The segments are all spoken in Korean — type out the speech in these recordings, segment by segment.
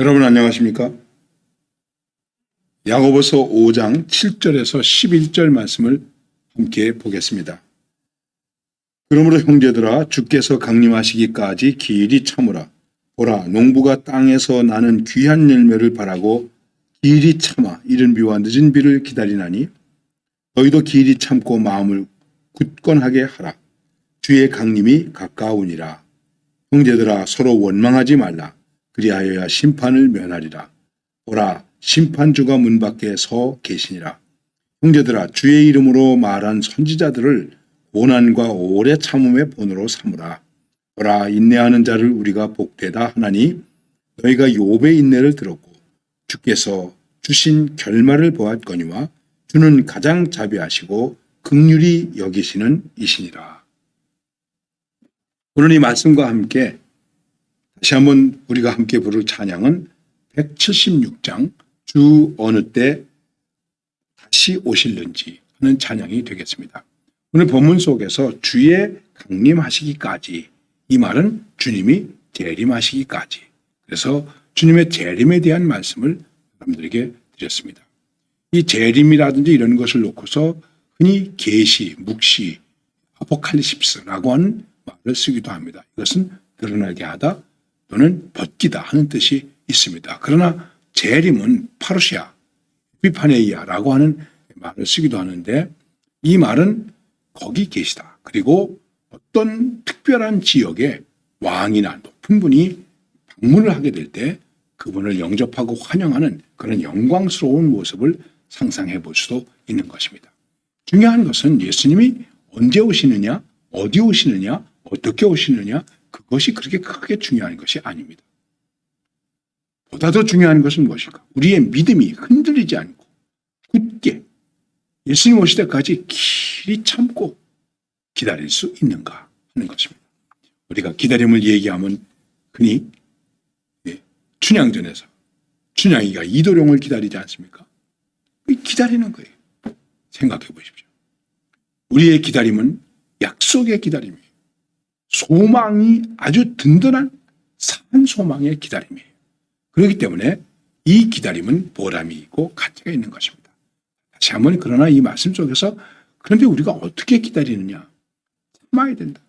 여러분 안녕하십니까? 야고보서 5장 7절에서 11절 말씀을 함께 보겠습니다. 그러므로 형제들아 주께서 강림하시기까지 길이 참으라. 보라 농부가 땅에서 나는 귀한 열매를 바라고 길이 참아 이른 비와 늦은 비를 기다리나니 너희도 길이 참고 마음을 굳건하게 하라. 주의 강림이 가까우니라. 형제들아 서로 원망하지 말라. 그리하여야 심판을 면하리라. 보라 심판주가 문 밖에 서 계시니라. 형제들아 주의 이름으로 말한 선지자들을 고난과 오래 참음의 본으로 삼으라. 보라 인내하는 자를 우리가 복되다 하나니 너희가 욥의 인내를 들었고 주께서 주신 결말을 보았거니와 주는 가장 자비하시고 극률이 여기시는 이시니라. 오늘 이 말씀과 함께 다시 한번 우리가 함께 부를 찬양은 176장 주 어느 때 다시 오실는지 하는 찬양이 되겠습니다. 오늘 본문 속에서 주의 강림하시기까지 이 말은 주님이 재림하시기까지 그래서 주님의 재림에 대한 말씀을 여러분들에게 드렸습니다. 이 재림이라든지 이런 것을 놓고서 흔히 계시, 묵시, 아포칼리십스라고 하는 말을 쓰기도 합니다. 이것은 드러나게 하다 또는 벗기다 하는 뜻이 있습니다. 그러나 재림은 파루시아, 비파네이아라고 하는 말을 쓰기도 하는데 이 말은 거기 계시다. 그리고 어떤 특별한 지역에 왕이나 높은 분이 방문을 하게 될 때 그분을 영접하고 환영하는 그런 영광스러운 모습을 상상해 볼 수도 있는 것입니다. 중요한 것은 예수님이 언제 오시느냐, 어디 오시느냐, 어떻게 오시느냐, 그것이 그렇게 크게 중요한 것이 아닙니다. 보다 더 중요한 것은 무엇일까? 우리의 믿음이 흔들리지 않고 굳게 예수님 오실 때까지 길이 참고 기다릴 수 있는가 하는 것입니다. 우리가 기다림을 얘기하면 흔히 예, 춘향전에서 춘향이가 이도룡을 기다리지 않습니까? 기다리는 거예요. 생각해 보십시오. 우리의 기다림은 약속의 기다림이에요. 소망이 아주 든든한 산 소망의 기다림이에요. 그렇기 때문에 이 기다림은 보람이 있고 가치가 있는 것입니다. 다시 한번 그러나 이 말씀 속에서 그런데 우리가 어떻게 기다리느냐? 참아야 된다.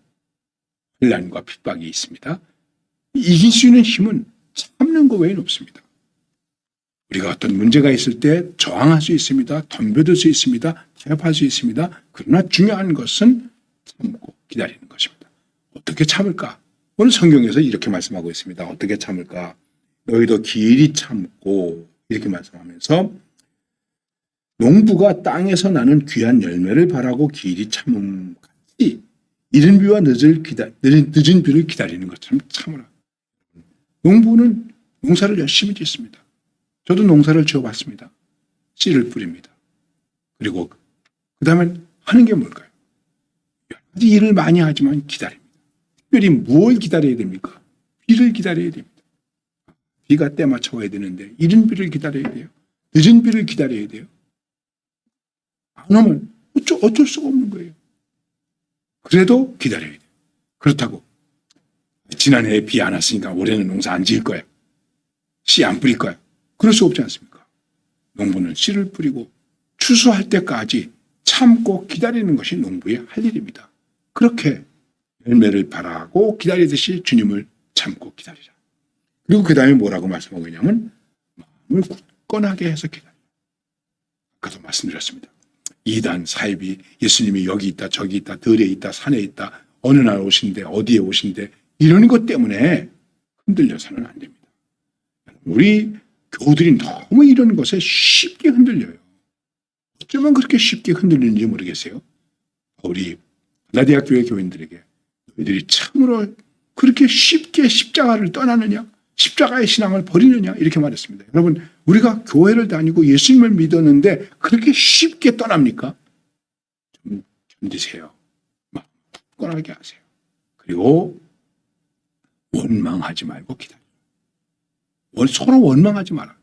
혼란과 핍박이 있습니다. 이길 수 있는 힘은 참는 것 외에는 없습니다. 우리가 어떤 문제가 있을 때 저항할 수 있습니다. 덤벼들 수 있습니다. 제압할 수 있습니다. 그러나 중요한 것은 참고 기다리는 것입니다. 어떻게 참을까? 오늘 성경에서 이렇게 말씀하고 있습니다. 어떻게 참을까? 너희도 길이 참고 이렇게 말씀하면서 농부가 땅에서 나는 귀한 열매를 바라고 길이 참음 같이 이른 비와 늦을 기다, 늦은, 늦은 비를 기다리는 것처럼 참으라. 농부는 농사를 열심히 짓습니다. 저도 농사를 지어봤습니다. 씨를 뿌립니다. 그리고 그 다음에 하는 게 뭘까요? 일을 많이 하지만 기다립니다. 특별히 뭘 기다려야 됩니까? 비를 기다려야 됩니다. 비가 때 맞춰 와야 되는데 이른 비를 기다려야 돼요. 늦은 비를 기다려야 돼요. 안 오면 어쩔, 어쩔 수가 없는 거예요. 그래도 기다려야 돼요. 그렇다고 지난해에 비 안 왔으니까 올해는 농사 안 지을 거야. 씨 안 뿌릴 거야. 그럴 수 없지 않습니까? 농부는 씨를 뿌리고 추수할 때까지 참고 기다리는 것이 농부의 할 일입니다. 그렇게 열매를 바라고 기다리듯이 주님을 참고 기다리라. 그리고 그 다음에 뭐라고 말씀하고 있냐면 마음을 굳건하게 해서 기다려. 아까도 말씀드렸습니다. 이단 사입이 예수님이 여기 있다 저기 있다 들에 있다 산에 있다 어느 날 오신대 어디에 오신대 이런 것 때문에 흔들려서는 안 됩니다. 우리 교우들이 너무 이런 것에 쉽게 흔들려요. 어쩌면 그렇게 쉽게 흔들리는지 모르겠어요. 우리 라디아 교회 교인들에게 너희들이 참으로 그렇게 쉽게 십자가를 떠나느냐? 십자가의 신앙을 버리느냐? 이렇게 말했습니다. 여러분, 우리가 교회를 다니고 예수님을 믿었는데 그렇게 쉽게 떠납니까? 좀 견디세요. 마음 굳건하게 하세요. 그리고 원망하지 말고 기다려. 원- 서로 원망하지 마라.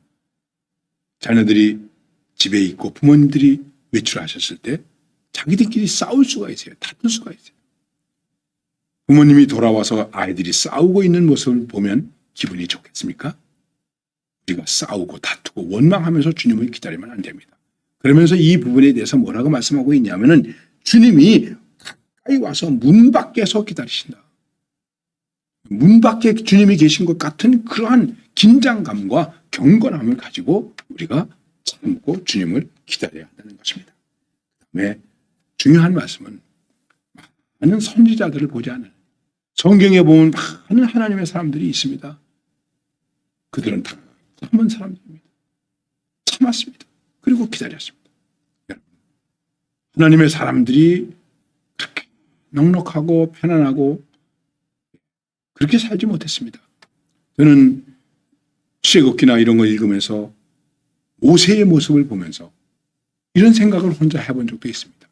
자녀들이 집에 있고 부모님들이 외출하셨을 때 자기들끼리 싸울 수가 있어요. 다툴 수가 있어요. 부모님이 돌아와서 아이들이 싸우고 있는 모습을 보면 기분이 좋겠습니까? 우리가 싸우고 다투고 원망하면서 주님을 기다리면 안 됩니다. 그러면서 이 부분에 대해서 뭐라고 말씀하고 있냐면은 주님이 가까이 와서 문 밖에서 기다리신다. 문 밖에 주님이 계신 것 같은 그러한 긴장감과 경건함을 가지고 우리가 참고 주님을 기다려야 한다는 것입니다. 그다음에 중요한 말씀은 많은 선지자들을 보지 않은 성경에 보면 많은 하나님의 사람들이 있습니다. 그들은 다 참은 사람들입니다. 참았습니다. 그리고 기다렸습니다. 하나님의 사람들이 그렇게 넉넉하고 편안하고 그렇게 살지 못했습니다. 저는 시애굽기나 이런 거 읽으면서 모세의 모습을 보면서 이런 생각을 혼자 해본 적도 있습니다.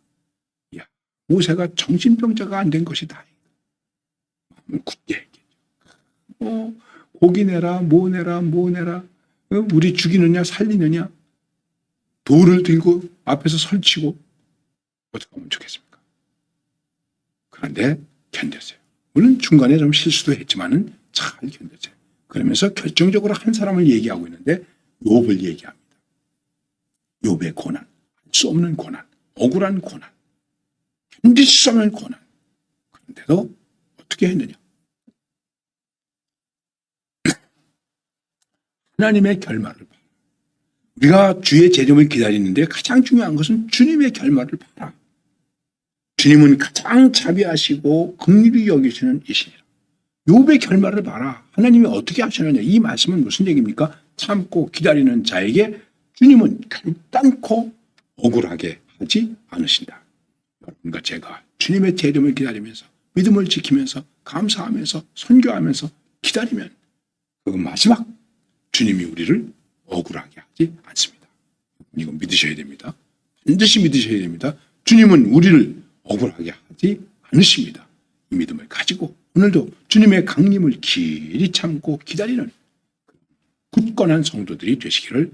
야, 모세가 정신병자가 안 된 것이. 마음을 굳게 했겠죠. 어, 고기 내라, 뭐 내라, 뭐 내라. 어, 우리 죽이느냐, 살리느냐. 돌을 들고 앞에서 설치고 어떻게 하면 좋겠습니까? 그런데 견뎠어요. 물론 중간에 좀 실수도 했지만은 잘 견뎠어요. 그러면서 결정적으로 한 사람을 얘기하고 있는데 욥을 얘기합니다. 욥의 고난, 할수 없는 고난, 억울한 고난, 견딜 수 없는 고난. 그런데도 어떻게 했느냐? 하나님의 결말을 봐. 우리가 주의 재림을 기다리는데 가장 중요한 것은 주님의 결말을 봐라. 주님은 가장 자비하시고 긍휼히 여기시는 이시니라. 욥의 결말을 봐라. 하나님이 어떻게 하시느냐. 이 말씀은 무슨 얘기입니까? 참고 기다리는 자에게 주님은 결단코 억울하게 하지 않으신다. 여러분과 제가 주님의 재림을 기다리면서 믿음을 지키면서 감사하면서 선교하면서 기다리면 그 마지막 주님이 우리를 억울하게 하지 않습니다. 이거 믿으셔야 됩니다. 반드시 믿으셔야 됩니다. 주님은 우리를 억울하게 하지 않으십니다. 이 믿음을 가지고 오늘도 주님의 강림을 길이 참고 기다리는 굳건한 성도들이 되시기를